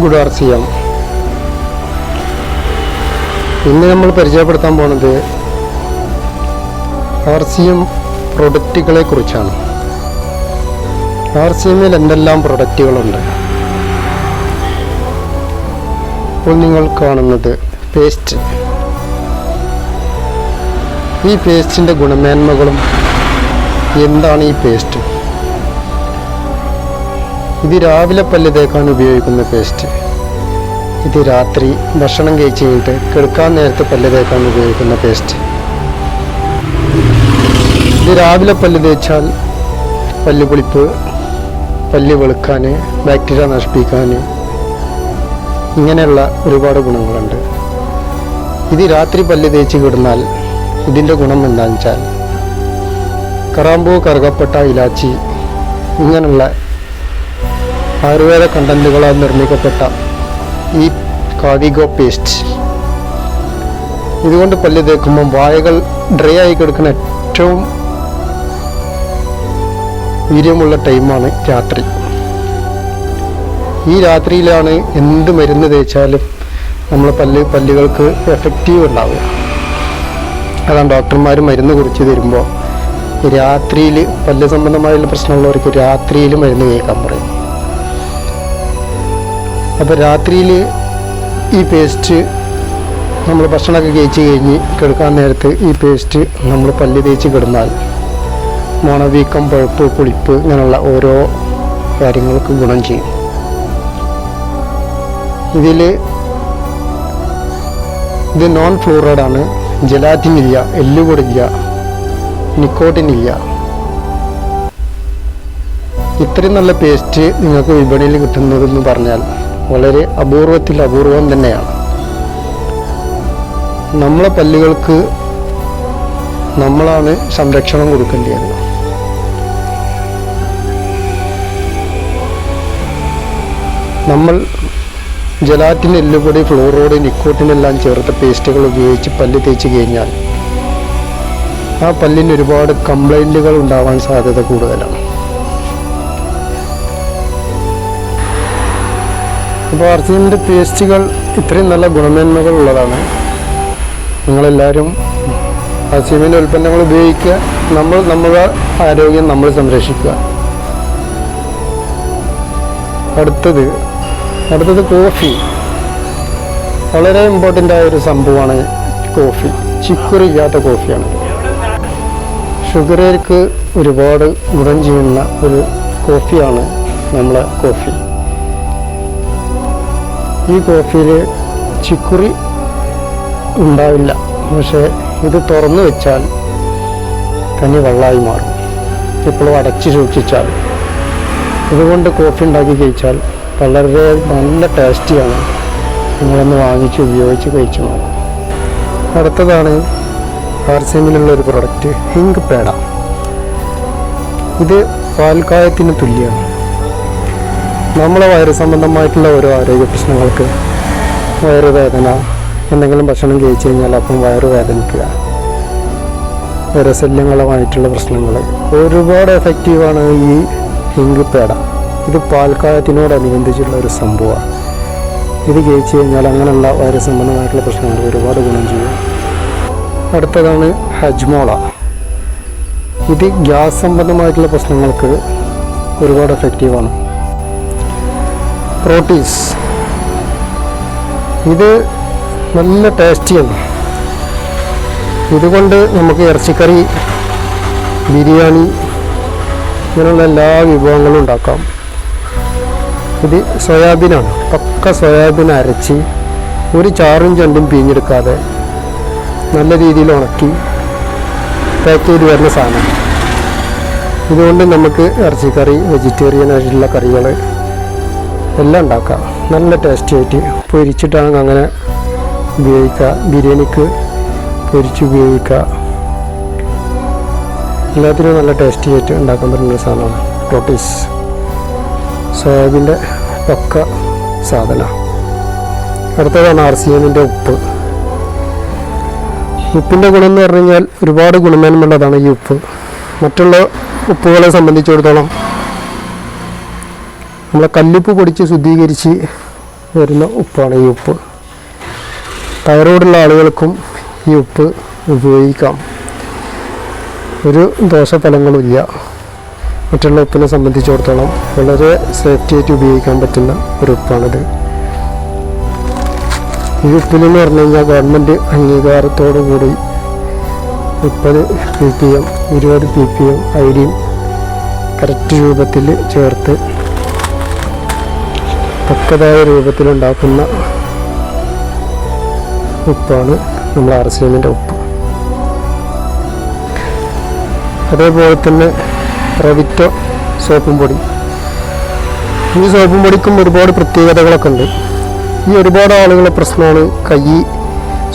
Good R C ഇന്ന് നമ്മൾ പരിചയപ്പെടുത്താൻ പോണത് ആർ സി എം പ്രൊഡക്റ്റുകളെ കുറിച്ചാണ്. ആർ സി എമ്മിൽ എന്തെല്ലാം പ്രൊഡക്റ്റുകളുണ്ട്? ഇപ്പോൾ നിങ്ങൾ കാണുന്നത് പേസ്റ്റ്. ഈ പേസ്റ്റിന്റെ ഗുണമേന്മകളും എന്താണ് ഈ പേസ്റ്റ്? ഇത് രാവിലെ പല്ല് തേക്കാൻ ഉപയോഗിക്കുന്ന പേസ്റ്റ് ഇത് രാത്രി ഭക്ഷണം കഴിച്ച് കഴിഞ്ഞിട്ട് കിടക്കാൻ നേരത്തെ പല്ല് തേക്കാൻ ഉപയോഗിക്കുന്ന പേസ്റ്റ് ഇത് രാവിലെ പല്ല് തേച്ചാൽ പല്ല് പുളിപ്പ് പല്ല് വെളുക്കാൻ ബാക്ടീരിയ നശിപ്പിക്കാൻ ഇങ്ങനെയുള്ള ഒരുപാട് ഗുണങ്ങളുണ്ട്. ഇത് രാത്രി പല്ല് തേച്ച് കിടന്നാൽ ഇതിന്റെ ഗുണം എന്താണെന്ന് വെച്ചാൽ കറാമ്പൂ കറുകപ്പെട്ട ഇലാച്ചി ഇങ്ങനെയുള്ള ആയുർവേദ കണ്ടന്റുകളാൽ നിർമ്മിക്കപ്പെട്ട ഈ കാവിഗോ പേസ്റ്റ് ഇതുകൊണ്ട് പല്ല് തേക്കുമ്പോൾ വായകൾ ഡ്രൈ ആയി കിടക്കുന്ന ഏറ്റവും വീര്യമുള്ള ടൈമാണ് രാത്രി. ഈ രാത്രിയിലാണ് എന്ത് മരുന്ന് തേച്ചാലും നമ്മൾ പല്ല് പല്ലുകൾക്ക് എഫക്റ്റീവ് ഉണ്ടാവുക. അതാണ് ഡോക്ടർമാർ മരുന്ന് കുറിച്ച് തരുമ്പോൾ രാത്രിയിൽ പല്ല് സംബന്ധമായുള്ള പ്രശ്നമുള്ളവർക്ക് രാത്രിയിൽ മരുന്ന് കേൾക്കാൻ പറയും. അപ്പോൾ രാത്രിയിൽ ഈ പേസ്റ്റ് നമ്മൾ ഭക്ഷണമൊക്കെ കഴിച്ച് കഴിഞ്ഞ് കിടക്കാൻ നേരത്ത് ഈ പേസ്റ്റ് നമ്മൾ പല്ല് തേച്ച് കിടന്നാൽ മണവീക്കം പഴുപ്പ് പുളിപ്പ് ഇങ്ങനെയുള്ള ഓരോ കാര്യങ്ങൾക്ക് ഗുണം ചെയ്യും. ഇതിൽ ഇത് നോൺ ഫ്ലൂറൈഡ് ആണ്. ജലാറ്റിൻ ഇല്ല എല്ലുകൊടില്ല നിക്കോട്ടിൻ ഇല്ല. ഇത്രയും നല്ല പേസ്റ്റ് നിങ്ങൾക്ക് വിപണിയിൽ കിട്ടുന്നതെന്ന് പറഞ്ഞാൽ വളരെ അപൂർവത്തിൽ അപൂർവം തന്നെയാണ്. നമ്മളെ പല്ലുകൾക്ക് നമ്മളാണ് സംരക്ഷണം കൊടുക്കേണ്ടത് നമ്മൾ ജലാറ്റിൻ എല്ലുപൊടി ഫ്ലോറോഡ് നിക്കോട്ടിനെല്ലാം ചേർത്ത പേസ്റ്റുകൾ ഉപയോഗിച്ച് പല്ല് തേച്ച് കഴിഞ്ഞാൽ ആ പല്ലിന് ഒരുപാട് കംപ്ലൈന്റുകൾ ഉണ്ടാവാൻ സാധ്യത കൂടുതലാണ്. അപ്പോൾ അർജുനന്റെ പേസ്റ്റുകൾ ഇത്രയും നല്ല ഗുണമേന്മകൾ ഉള്ളതാണ് നിങ്ങളെല്ലാവരും അസീമിന്റെ ഉൽപ്പന്നങ്ങൾ ഉപയോഗിക്കുക നമ്മൾ നമ്മുടെ ആരോഗ്യം നമ്മൾ സംരക്ഷിക്കുക. അടുത്തത് അടുത്തത് കോഫി. വളരെ ഇമ്പോർട്ടന്റ് ആയ ഒരു സംഭവമാണ് കോഫി. ചിക്കുറില്ലാത്ത കോഫിയാണ്. ഷുഗറേക്ക് ഒരുപാട് ഗുണം ചെയ്യുന്ന ഒരു കോഫിയാണ് നമ്മളെ കോഫി. ഈ കോഫിയിൽ ചിക്കുറി ഉണ്ടാവില്ല. പക്ഷേ ഇത് തുറന്നു വെച്ചാൽ കഞ്ഞി വെള്ളമായി മാറും. ഇപ്പോഴും അടച്ച് സൂക്ഷിച്ചാൽ. ഇതുകൊണ്ട് കോഫി ഉണ്ടാക്കി കഴിച്ചാൽ വളരെ നല്ല ടേസ്റ്റിയാണ് നിങ്ങളൊന്ന് വാങ്ങിച്ച് ഉപയോഗിച്ച് കഴിച്ചു നോക്കാം. അടുത്തതാണ് ആർസിമിലുള്ള ഒരു പ്രൊഡക്റ്റ് ഹിങ്ക് പേട. ഇത് പാൽക്കായത്തിന് തുല്യമാണ്. നമ്മളെ വയറ് സംബന്ധമായിട്ടുള്ള ഓരോ ആരോഗ്യ പ്രശ്നങ്ങൾക്ക് വയറുവേദന എന്തെങ്കിലും ഭക്ഷണം കഴിച്ചു കഴിഞ്ഞാൽ അപ്പം വയറ് വേദനിക്കുക. ശല്യങ്ങളുമായിട്ടുള്ള പ്രശ്നങ്ങൾ. ഒരുപാട് എഫക്റ്റീവാണ് ഈ ഇങ്കിപ്പേട പേട. ഇത് പാൽക്കാലത്തിനോടനുബന്ധിച്ചുള്ള ഒരു സംഭവമാണ്. ഇത് കഴിച്ചു കഴിഞ്ഞാൽ അങ്ങനെയുള്ള വയറ് സംബന്ധമായിട്ടുള്ള പ്രശ്നങ്ങൾ ഒരുപാട് ഗുണം ചെയ്യും. അടുത്തതാണ് ഹജ്മോള. ഇത് ഗ്യാസ് സംബന്ധമായിട്ടുള്ള പ്രശ്നങ്ങൾക്ക് ഒരുപാട് എഫക്റ്റീവാണ് പ്രോട്ടീസ്. ഇത് നല്ല ടേസ്റ്റിയാണ്. ഇതുകൊണ്ട് നമുക്ക് ഇറച്ചിക്കറി ബിരിയാണി ഇങ്ങനെയുള്ള എല്ലാ വിഭവങ്ങളും ഉണ്ടാക്കാം. ഇത് സോയാബീനാണ്. പക്ക സോയാബീൻ അരച്ച് ഒരു ചാറും ചണ്ടും പിഴിഞ്ഞെടുക്കാതെ നല്ല രീതിയിൽ ഉണക്കി പാക്ക് ചെയ്ത് വരുന്ന സാധനം. ഇതുകൊണ്ട് നമുക്ക് ഇറച്ചിക്കറി വെജിറ്റേറിയൻ ആയിട്ടുള്ള കറികൾ എല്ലാം ഉണ്ടാക്കാം. നല്ല ടേസ്റ്റി ആയിട്ട് പൊരിച്ചിട്ടാണ് അങ്ങനെ ഉപയോഗിക്കുക. ബിരിയാണിക്ക് പൊരിച്ച് ഉപയോഗിക്കുക. എല്ലാത്തിനും നല്ല ടേസ്റ്റി ആയിട്ട് ഉണ്ടാക്കാൻ പറ്റുന്ന സാധനമാണ്. ടോട്ടീസ് സോയാബീന്റെ പക്ക സാധന. അടുത്തതാണ് ആർ സി എമ്മിന്റെ ഉപ്പ്. ഉപ്പിന്റെ ഗുണം എന്ന് പറഞ്ഞു കഴിഞ്ഞാൽ ഒരുപാട് ഗുണമേന്മയുള്ളതാണ് ഈ ഉപ്പ്. മറ്റുള്ള ഉപ്പുകളെ സംബന്ധിച്ചിടത്തോളം നമ്മളെ കല്ലുപ്പ് പൊടിച്ച് ശുദ്ധീകരിച്ച് വരുന്ന ഉപ്പാണ് ഈ ഉപ്പ്. തൈറോയിഡുള്ള ആളുകൾക്കും ഈ ഉപ്പ് ഉപയോഗിക്കാം. ഒരു ദോഷഫലങ്ങളുമില്ല. മറ്റുള്ള ഉപ്പിനെ സംബന്ധിച്ചിടത്തോളം വളരെ സേഫ്റ്റി ആയിട്ട് ഉപയോഗിക്കാൻ പറ്റുന്ന ഒരു ഉപ്പാണിത്. ഈ ഉപ്പിനെന്ന് പറഞ്ഞു കഴിഞ്ഞാൽ ഗവൺമെന്റ് അംഗീകാരത്തോടു കൂടി മുപ്പത് പി പി എം ഇരുപത് പി പി എം ഐ ഡിയും കറക്റ്റ് രൂപത്തിൽ ചേർത്ത് തക്കതായ രൂപത്തിലുണ്ടാക്കുന്ന ഉപ്പാണ് നമ്മൾ ആർ സി എമ്മിന്റെ ഉപ്പ്. അതേപോലെ തന്നെ റവിറ്റോ സോപ്പും പൊടി. ഈ സോപ്പും പൊടിക്കും ഒരുപാട് പ്രത്യേകതകളൊക്കെ ഉണ്ട്. ഈ ഒരുപാട് ആളുകളെ പ്രശ്നമാണ് കൈ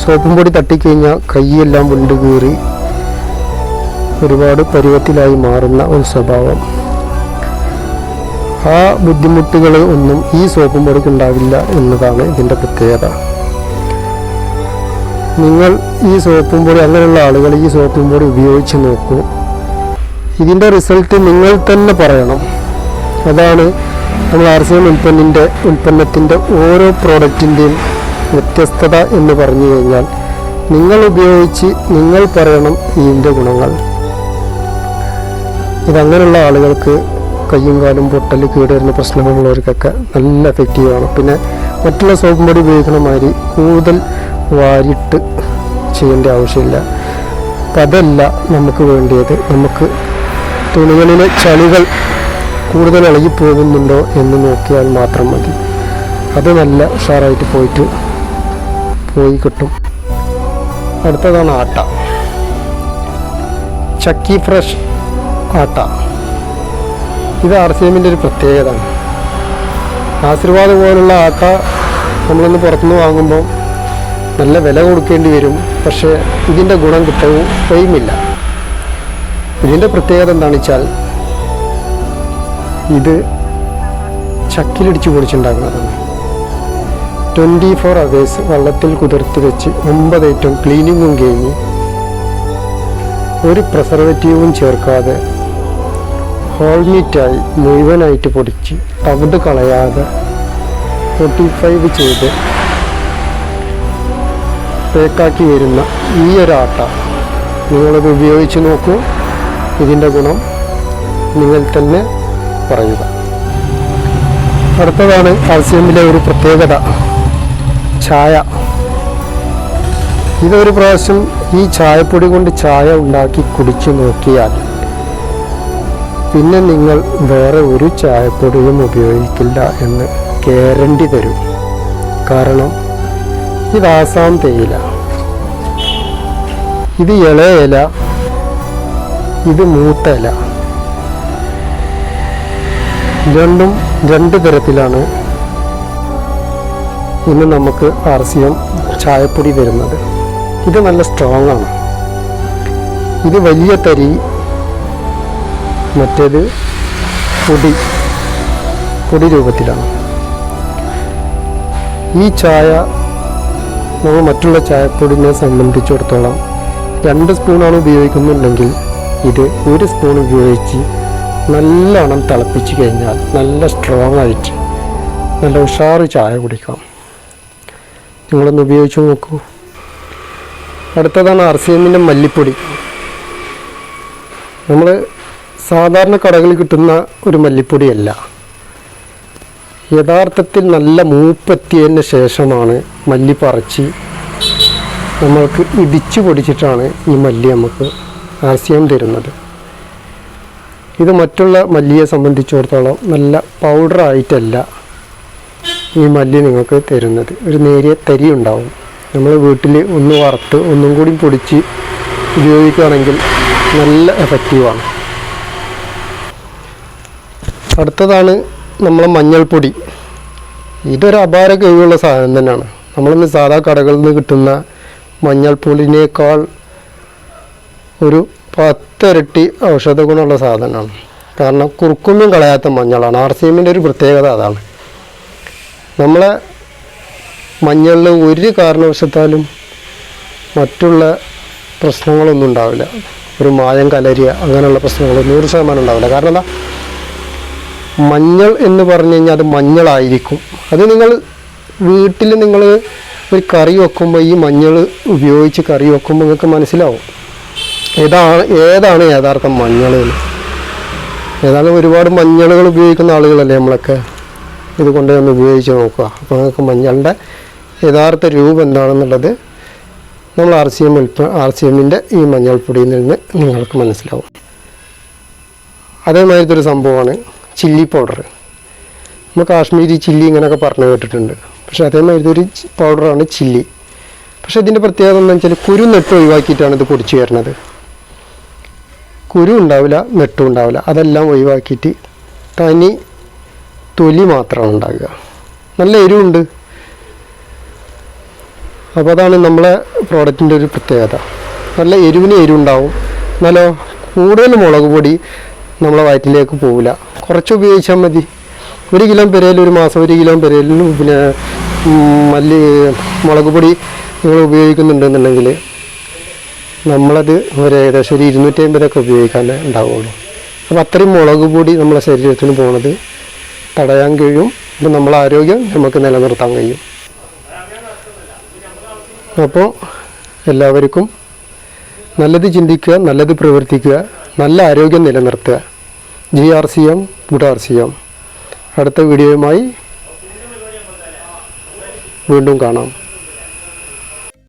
സോപ്പും പൊടി തട്ടിക്കഴിഞ്ഞാൽ കൈയെല്ലാം വിണ്ട് കീറി ഒരുപാട് പരുവത്തിലായി മാറുന്ന ഒരു സ്വഭാവം. ആ ബുദ്ധിമുട്ടുകൾ ഒന്നും ഈ സോപ്പും പൊടിക്ക് ഉണ്ടാവില്ല എന്നതാണ് ഇതിന്റെ പ്രത്യേകത. നിങ്ങൾ ഈ സോപ്പും പൊടി അങ്ങനെയുള്ള ആളുകൾ ഈ സോപ്പും പൊടി ഉപയോഗിച്ച് നോക്കൂ. ഇതിന്റെ റിസൾട്ട് നിങ്ങൾ തന്നെ പറയണം. അതാണ് നമ്മൾ ആർ സി എം ഉൽപ്പന്നിന്റെ ഉൽപ്പന്നത്തിന്റെ ഓരോ പ്രോഡക്റ്റിന്റെയും വ്യത്യസ്തത എന്ന് പറഞ്ഞു കഴിഞ്ഞാൽ നിങ്ങൾ ഉപയോഗിച്ച് നിങ്ങൾ പറയണം ഇതിന്റെ ഗുണങ്ങൾ. ഇതങ്ങനെയുള്ള ആളുകൾക്ക് കയ്യും കാലും പൊട്ടൽ കേടുവരുന്ന പ്രശ്നങ്ങളുള്ളവർക്കൊക്കെ നല്ല എഫക്റ്റീവാണ് പിന്നെ മറ്റുള്ള സോപ്പും പൊടി ഉപയോഗിക്കുന്ന മാതിരി കൂടുതൽ വാരിട്ട് ചെയ്യേണ്ട ആവശ്യമില്ല. അപ്പം അതല്ല നമുക്ക് വേണ്ടിയത്. നമുക്ക് തുണികളിലെ ചളികൾ കൂടുതൽ ഇളകിപ്പോകുന്നുണ്ടോ എന്ന് നോക്കിയാൽ മാത്രം മതി. അത് നല്ല ഉഷാറായിട്ട് പോയിട്ട് പോയി കിട്ടും. അടുത്തതാണ് ആട്ട. ചക്കി ഫ്രഷ് ആട്ട. ഇത് ആർ സി എമ്മിന്റെ ഒരു പ്രത്യേകത ആശീർവാദ് പോലുള്ള ആക്ക നമ്മളൊന്ന് പുറത്തുനിന്ന് വാങ്ങുമ്പോൾ നല്ല വില കൊടുക്കേണ്ടി വരും. പക്ഷേ ഇതിന്റെ ഗുണം കിട്ടവും കഴിയുമില്ല ഇതിന്റെ പ്രത്യേകത എന്താണെന്ന് വെച്ചാൽ ഇത് ചക്കിലിടിച്ച് പൊടിച്ചുണ്ടാക്കുന്നതാണ് ട്വന്റി ഫോർ അവേഴ്സ് വെള്ളത്തിൽ കുതിർത്ത് വെച്ച് ഒമ്പത് ഐറ്റം ക്ലീനിങ്ങും കഴിഞ്ഞ് ഒരു പ്രിസർവേറ്റീവും ചേർക്കാതെ ഹോൾമീറ്റായി മുഴുവനായിട്ട് പൊടിച്ച് തവിട് കളയാതെ ഫോർട്ടി ഫൈവ് ചെയ്ത് പേക്കാക്കി വരുന്ന ഈ ഒരു ആട്ട. നിങ്ങളത് ഉപയോഗിച്ച് നോക്കൂ. ഇതിന്റെ ഗുണം നിങ്ങൾ തന്നെ പറയുക. അടുത്തതാണ് കാൽസ്യമിലെ ഒരു പ്രത്യേകത ചായ. ഇതൊരു പ്രാവശ്യം ഈ ചായപ്പൊടി കൊണ്ട് ചായ ഉണ്ടാക്കി കുടിച്ചു നോക്കിയാൽ പിന്നെ നിങ്ങൾ വേറെ ഒരു ചായപ്പൊടിയും ഉപയോഗിക്കില്ല എന്ന് ഗ്യാരണ്ടി തരും. കാരണം ഇത് ആസാം തേയില. ഇത് ഇളയില ഇത് മൂത്ത ഇല. രണ്ടും രണ്ട് തരത്തിലാണ് ഇന്ന് നമുക്ക് ആർ സി എം ചായപ്പൊടി വരുന്നത്. ഇത് നല്ല സ്ട്രോങ് ആണ്. ഇത് വലിയ തരി മറ്റേത് പൊടി പൊടി രൂപത്തിലാണ്. ഈ ചായ നമ്മൾ മറ്റുള്ള ചായപ്പൊടിനെ സംബന്ധിച്ചിടത്തോളം രണ്ട് സ്പൂണാണ് ഉപയോഗിക്കുന്നുണ്ടെങ്കിൽ ഇത് ഒരു സ്പൂൺ ഉപയോഗിച്ച് നല്ലോണം തിളപ്പിച്ച് കഴിഞ്ഞാൽ നല്ല സ്ട്രോങ് ആയിട്ട് നല്ല ഉഷാറ് ചായ കുടിക്കാം. നിങ്ങളൊന്ന് ഉപയോഗിച്ച് നോക്കൂ. അടുത്തതാണ് ആർ മല്ലിപ്പൊടി. നമ്മൾ സാധാരണ കടകളിൽ കിട്ടുന്ന ഒരു മല്ലിപ്പൊടിയല്ല. യഥാർത്ഥത്തിൽ നല്ല മൂപ്പെത്തിയതിന് ശേഷമാണ് മല്ലി പറിച്ച് നമ്മൾക്ക് ഇടിച്ച് പൊടിച്ചിട്ടാണ് ഈ മല്ലി നമുക്ക് ആർസിയം തരുന്നത്. ഇത് മറ്റുള്ള മല്ലിയെ സംബന്ധിച്ചിടത്തോളം നല്ല പൗഡറായിട്ടല്ല ഈ മല്ലി നിങ്ങൾക്ക് തരുന്നത്. ഒരു നേരിയ തരി ഉണ്ടാവും. നമ്മൾ വീട്ടിൽ ഒന്ന് വറുത്ത് ഒന്നും കൂടി പൊടിച്ച് ഉപയോഗിക്കുകയാണെങ്കിൽ നല്ല എഫക്റ്റീവാണ് അടുത്തതാണ് നമ്മളെ മഞ്ഞൾപ്പൊടി. ഇതൊരു അപാര കഴിവുള്ള സാധനം തന്നെയാണ്. നമ്മളിന്ന് സാധാ കടകളിൽ നിന്ന് കിട്ടുന്ന മഞ്ഞൾപ്പൊടിനേക്കാൾ ഒരു പത്തിരട്ടി ഔഷധ ഗുണമുള്ള സാധനമാണ്. കാരണം കുറുക്കൊന്നും കളയാത്ത മഞ്ഞളാണ്. ആർ സി എമ്മിന്റെ ഒരു പ്രത്യേകത അതാണ്. നമ്മളെ മഞ്ഞളിൽ ഒരു കാരണവശത്താലും മറ്റുള്ള പ്രശ്നങ്ങളൊന്നും ഉണ്ടാവില്ല. ഒരു മായം കലരിയ അങ്ങനെയുള്ള പ്രശ്നങ്ങൾ നൂറ് ശതമാനം ഉണ്ടാവില്ല. കാരണം എന്താ? മഞ്ഞൾ എന്ന് പറഞ്ഞു കഴിഞ്ഞാൽ അത് മഞ്ഞളായിരിക്കും. അത് നിങ്ങൾ വീട്ടിൽ നിങ്ങൾ ഒരു കറി വെക്കുമ്പോൾ ഈ മഞ്ഞൾ ഉപയോഗിച്ച് കറി വെക്കുമ്പോൾ നിങ്ങൾക്ക് മനസ്സിലാവും. ഏതാണ് ഏതാണ് യഥാർത്ഥ മഞ്ഞൾ ഏതാണ് ഒരുപാട് മഞ്ഞളുകൾ ഉപയോഗിക്കുന്ന ആളുകളല്ലേ നമ്മളൊക്കെ? ഇത് കൊണ്ട് ഒന്ന് ഉപയോഗിച്ച് നോക്കുക. അപ്പോൾ നിങ്ങൾക്ക് മഞ്ഞളുടെ യഥാർത്ഥ രൂപം എന്താണെന്നുള്ളത് നമ്മൾ ആർ സി എം ഉൽപ്പ ആർ സി എമ്മിന്റെ ഈ മഞ്ഞൾപ്പൊടിയിൽ നിന്ന് നിങ്ങൾക്ക് മനസ്സിലാവും. അതേമാതിരത്തെ ഒരു സംഭവമാണ്. ചില്ലി പൗഡർ നമ്മൾ കാശ്മീരി ചില്ലി ഇങ്ങനെയൊക്കെ പറഞ്ഞു കേട്ടിട്ടുണ്ട്. പക്ഷേ അതേമാതിരി ഒരു പൗഡറാണ് ചില്ലി പക്ഷേ ഇതിന്റെ പ്രത്യേകത എന്താണെന്ന് വെച്ചാൽ കുരു നെട്ട് ഒഴിവാക്കിയിട്ടാണ് ഇത് പൊടിച്ചു വരുന്നത്. കുരു ഉണ്ടാവില്ല നെട്ടും ഉണ്ടാവില്ല. അതെല്ലാം ഒഴിവാക്കിയിട്ട് തനി തൊലി മാത്രമാണ് ഉണ്ടാകുക നല്ല എരിവുണ്ട്. അപ്പോൾ അതാണ് നമ്മളെ പ്രോഡക്റ്റിന്റെ ഒരു പ്രത്യേകത. നല്ല എരിവിന് എരിവുണ്ടാവും. എന്നാലോ കൂടുതൽ മുളക് പൊടി നമ്മളെ വയറ്റിലേക്ക് പോവില്ല. കുറച്ച് ഉപയോഗിച്ചാൽ മതി. ഒരു കിലോ പെരയിൽ ഒരു മാസം ഒരു കിലോ പെരയിലും പിന്നെ മല്ലി മുളക് പൊടി നിങ്ങൾ ഉപയോഗിക്കുന്നുണ്ടെന്നുണ്ടെങ്കിൽ നമ്മളത് ഒരു ഏകദേശം ഒരു ഇരുന്നൂറ്റി അമ്പതൊക്കെ ഉപയോഗിക്കാനേ ഉണ്ടാവുള്ളൂ. അപ്പോൾ അത്രയും മുളക് പൊടി നമ്മളെ ശരീരത്തിന് പോണത് തടയാൻ കഴിയും. അപ്പം നമ്മളെ ആരോഗ്യം നമുക്ക് നിലനിർത്താൻ കഴിയും. അപ്പോൾ എല്ലാവർക്കും നല്ലത് ചിന്തിക്കുക നല്ലത് പ്രവർത്തിക്കുക നല്ല ആരോഗ്യം നിലനിർത്തുക. G R C M good R C M. അടുത്ത വീഡിയോയുമായി വീണ്ടും കാണാം.